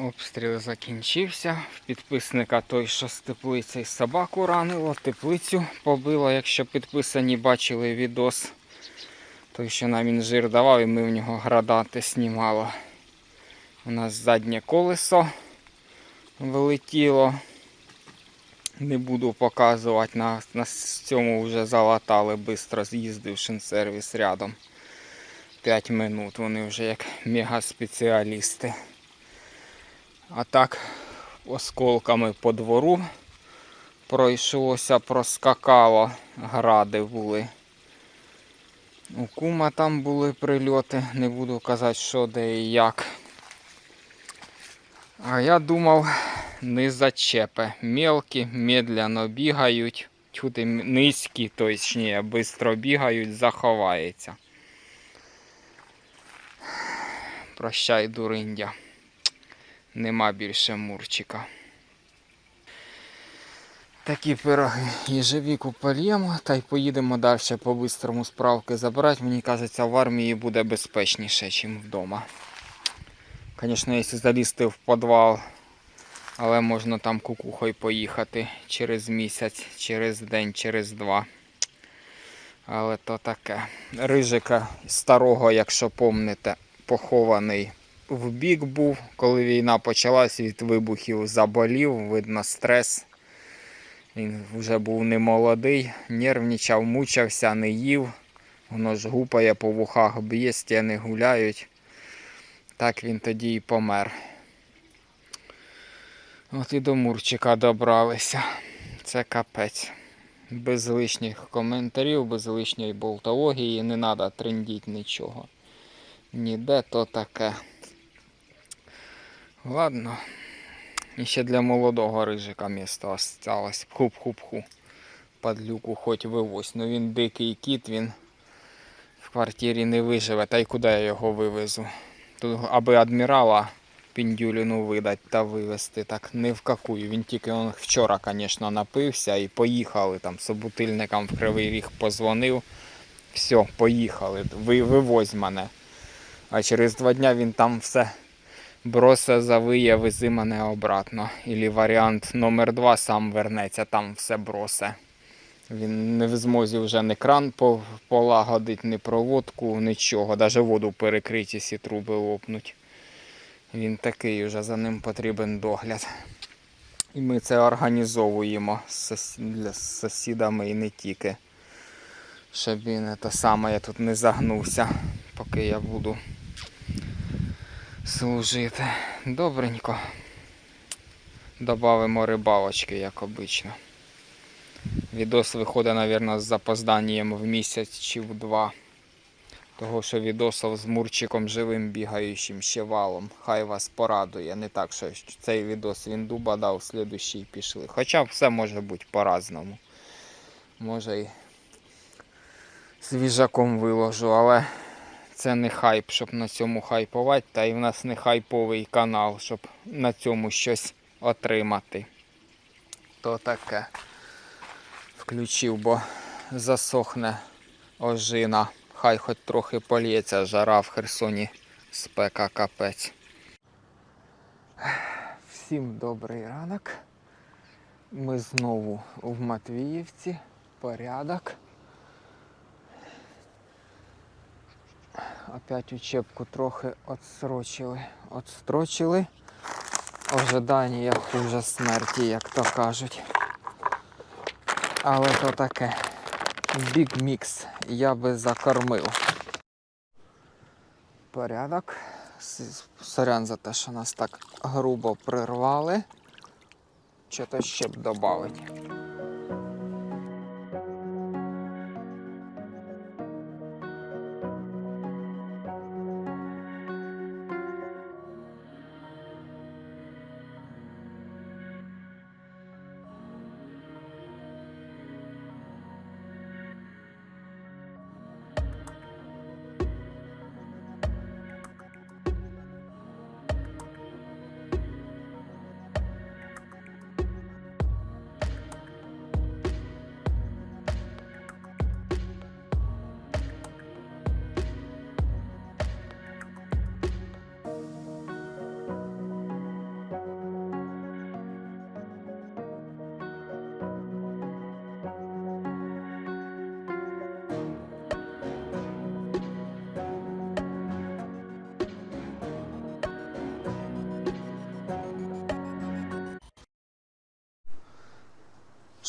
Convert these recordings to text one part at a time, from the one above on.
Обстріл закінчився. В підписника той, що з теплиці собаку ранило, теплицю побило, якщо підписані бачили відос. Той, що нам інжир давав, і ми в нього градати знімало. У нас заднє колесо вилетіло. Не буду показувати, на, на цьому вже залатали швидко, з'їздив шинсервіс рядом. 5 минут, вони вже як мегаспеціалісти. А так осколками по двору пройшлося, проскакало, гради були. У кума там були прильоти, не буду казати, що де і як. А я думав, не зачепе. Мелкі, медляно бігають, чути низькі, точніше, швидко бігають, заховається. Прощай, дуриндя. Нема більше мурчика. Такі пироги їжевіку польємо та й поїдемо далі по бистрому справки забирати. Мені кажеться, в армії буде безпечніше, ніж вдома. Звісно, якщо залізти в підвал, але можна там кукухою поїхати через місяць, через день, через два. Але то таке. Рижика старого, якщо помните, похований в бік був, коли війна почалась, від вибухів заболів, видно, стрес. Він вже був не молодий, нервничав, мучився, не їв. Воно ж гупає по вухах, б'є, стіни гуляють. Так він тоді і помер. От і до Мурчика добралися. Це капець. Без лишніх коментарів, без лишньої болтології, не треба трендіть нічого. Ніде то таке. Ладно. Ще для молодого рижика місто осталось. Хуп-хуп-ху. Падлюку хоч вивозь. Ну він дикий кіт, він в квартирі не виживе. Та й куди я його вивезу? Тут аби адмірала піндюліну видать та вивезти, так не вкакую. Він тільки он вчора, звісно, напився і поїхали там собутильникам в Кривий Ріг позвонив. Все, поїхали. Ви, вивозь мене. А через два дня він там все броса завиє, вези мене обратно. Ілі варіант номер два сам вернеться, там все бросе. Він не в змозі вже не кран по- полагодить, ні проводку, нічого. Навіть воду перекриті, всі труби лопнуть. Він такий вже за ним потрібен догляд. І ми це організовуємо з сусідами і не тільки. Щоб він те саме я тут не загнувся, поки я буду служити. Добренько. Добавимо рибалочки, як обично. Відос виходить, мабуть, з запозданням в місяць чи в два. Того, що відосов з Мурчиком живим бігаючим ще валом. Хай вас порадує. Не так, що цей відос він дуба дав, слідущий пішли. Хоча все може бути по-разному. Може і свіжаком виложу, але це не хайп, щоб на цьому хайпувати. Та й в нас не хайповий канал, щоб на цьому щось отримати. То таке. Включив, бо засохне ожина. Хай хоч трохи полється, жара в Херсоні спека капець. Всім добрий ранок. Ми знову в Матвіївці. Порядок. Опять учебку трохи отсрочили. Отстрочили. Ожидання хуже смерті, як то кажуть. Але то таке. Big мікс я би закормив. Порядок. Сорян за те, що нас так грубо прирвали. Що то ще б додати.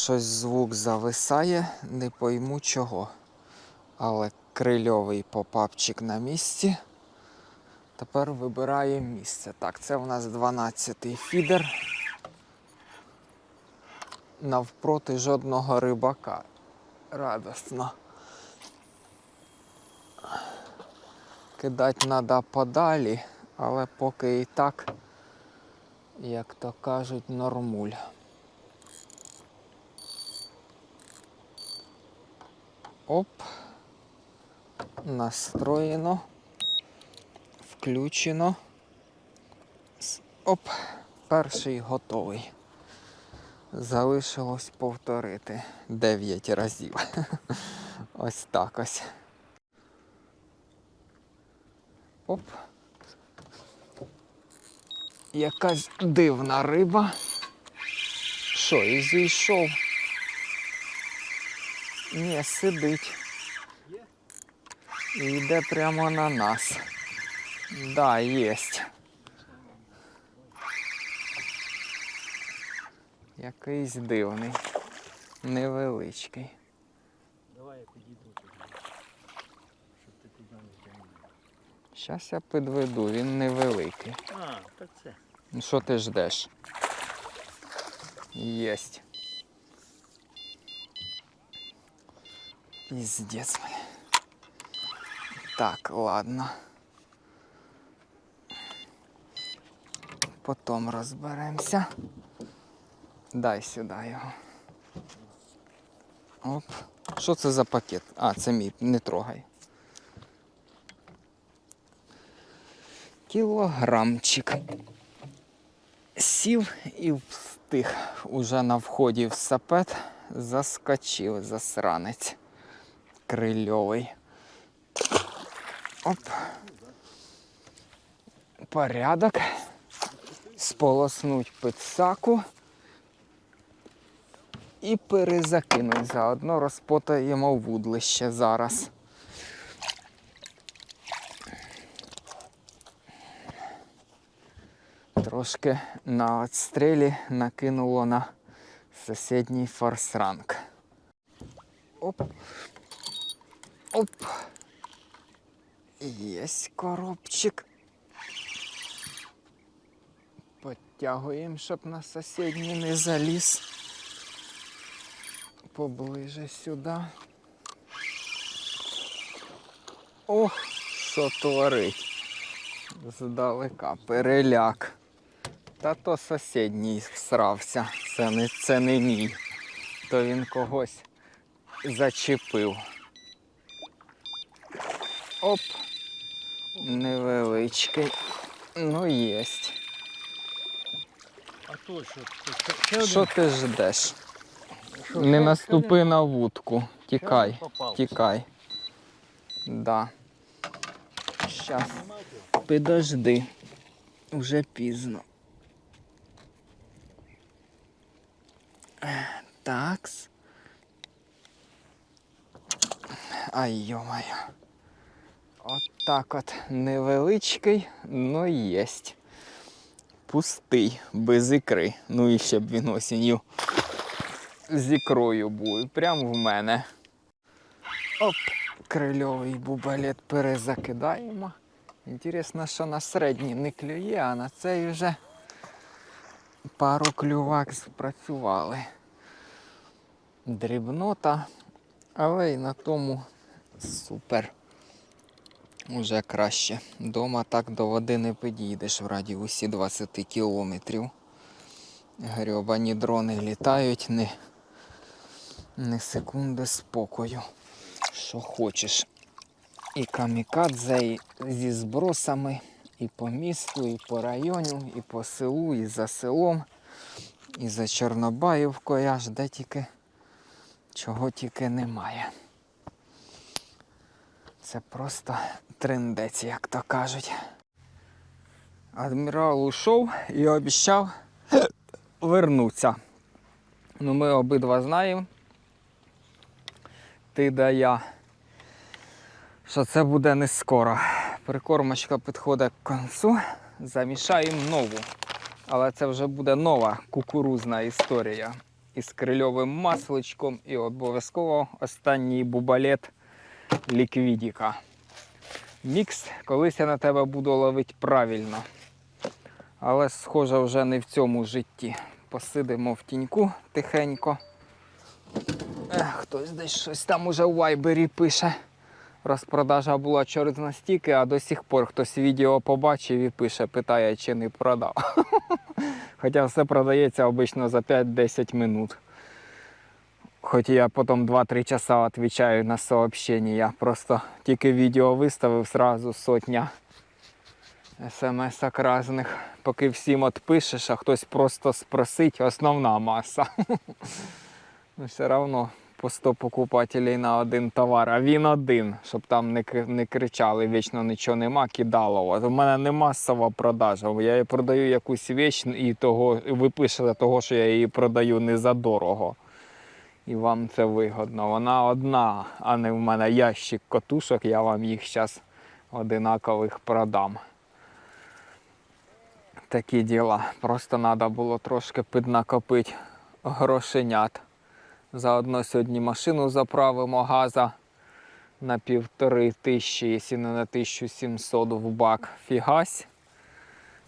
Щось звук зависає, не пойму чого. Але крильовий попапчик на місці. Тепер вибираємо місце. Так, це у нас 12-й фідер. Навпроти жодного рибака. Радосно. Кидати треба подалі, але поки і так, як то кажуть, нормуль. Оп. Настроєно. Включено. Оп. Перший готовий. Залишилось повторити 9 разів. Ось так ось. Оп. Якась дивна риба. Що, і зійшов? Ні, сидить. І йде прямо на нас. Да, єсть. Якийсь дивний. Невеличкий. Давай я підійду туди, щоб ти туди не тягнув. Щас я підведу, він невеликий. А, так це. Ну що ти ждеш? Єсть. Піздець. блін. Так, ладно. Потім розберемося. Дай сюди його. Оп. Що це за пакет? А, це мій, не трогай. Кілограмчик. Сів і встиг уже на вході в сапет заскочив засранець крильовий. Оп. Порядок. Сполоснуть пицаку і перезакинуть. Заодно розпотаємо вудлище зараз. Трошки на отстрілі накинуло на сусідній форсранг. Оп. Оп. Єсть коробчик. Подтягуємо, щоб на сусідній не заліз. Поближе сюди. Ох, що творить. Здалека переляк. Та то сусідній всрався. Це не, це не мій. То він когось зачепив. Оп. Невеличкий. Ну єсть. А то що? Ще- один- Що ти ждеш? що, Не ще- наступи на вудку. Тікай. один. Тікай. Да. Щас. Його? Підожди. Уже пізно. Такс. Ай, йо-моє. Так от невеличкий, но єсть. Пустий, без ікри. Ну і ще б він осінню з ікрою був. Прямо в мене. Оп, крильовий бубалет перезакидаємо. Інтересно, що на середній не клює, а на цей вже пару клювак спрацювали. Дрібнота, але й на тому супер. Уже краще. Дома так до води не підійдеш в радіусі 20 кілометрів. Грьобані дрони літають не, не секунди спокою. Що хочеш і камікадзе, і зі збросами і по місту, і по району, і по селу, і за селом, і за Чорнобаївкою аж де тільки чого тільки немає. Це просто трендець, як то кажуть. Адмірал ушов і обіцяв вернутися. Ну, ми обидва знаємо. Ти да я що це буде не скоро. Прикормочка підходить к концу, замішаємо нову. Але це вже буде нова кукурузна історія. із крильовим масличком і обов'язково останній бубалет ліквідіка. Мікс колись я на тебе буду ловити правильно. Але схоже вже не в цьому житті. Посидимо в тіньку тихенько. Ех, хтось десь щось там уже в вайбері пише. Розпродажа була чорт настільки, а до сих пор хтось відео побачив і пише, питає, чи не продав. Хоча все продається обично за 5-10 минут. Хоч я потім 2-3 часа відповідаю на сообщення. Я просто тільки відео виставив сразу сотня смс-ок різних. Поки всім відпишеш, а хтось просто спросить, основна маса. Ну, все одно по 100 покупателей на один товар, а він один, щоб там не, не кричали, вічно нічого нема, кидалово. У мене не масова продажа. Я продаю якусь віч і того, ви пишете того, що я її продаю не за дорого. І вам це вигодно. Вона одна, а не в мене ящик котушок, я вам їх зараз одинакових продам. Такі діла. Просто треба було трошки піднакопити грошенят. Заодно сьогодні машину заправимо газа на півтори тисячі, якщо не на 1700 в бак. Фігась.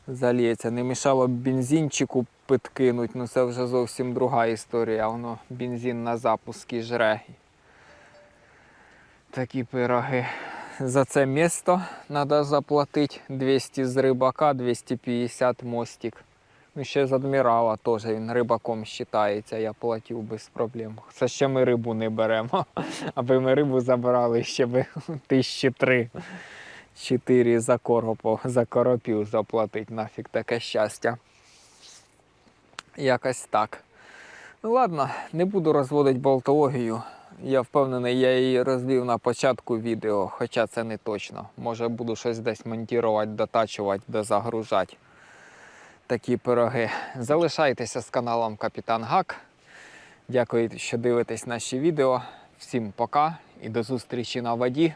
Заліється. Не мішало б бензинчику підкинуть, ну це вже зовсім друга історія. Воно бензин на запуск жре. Такі пироги. За це місто треба заплатити 200 з рибака, 250 мостик. Ну, ще з адмірала теж він рибаком вважається, я платив без проблем. Це ще ми рибу не беремо. Аби ми рибу забирали, ще би тисячі три. Чотири за коропо, за коропів заплатить. Нафіг таке щастя. Якось так. Ну ладно, не буду розводити болтологію. Я впевнений, я її розвів на початку відео, хоча це не точно. Може буду щось десь монтувати, дотачувати, дозагружати такі пироги. Залишайтеся з каналом Капітан Гак. Дякую, що дивитесь наші відео. Всім пока і до зустрічі на воді.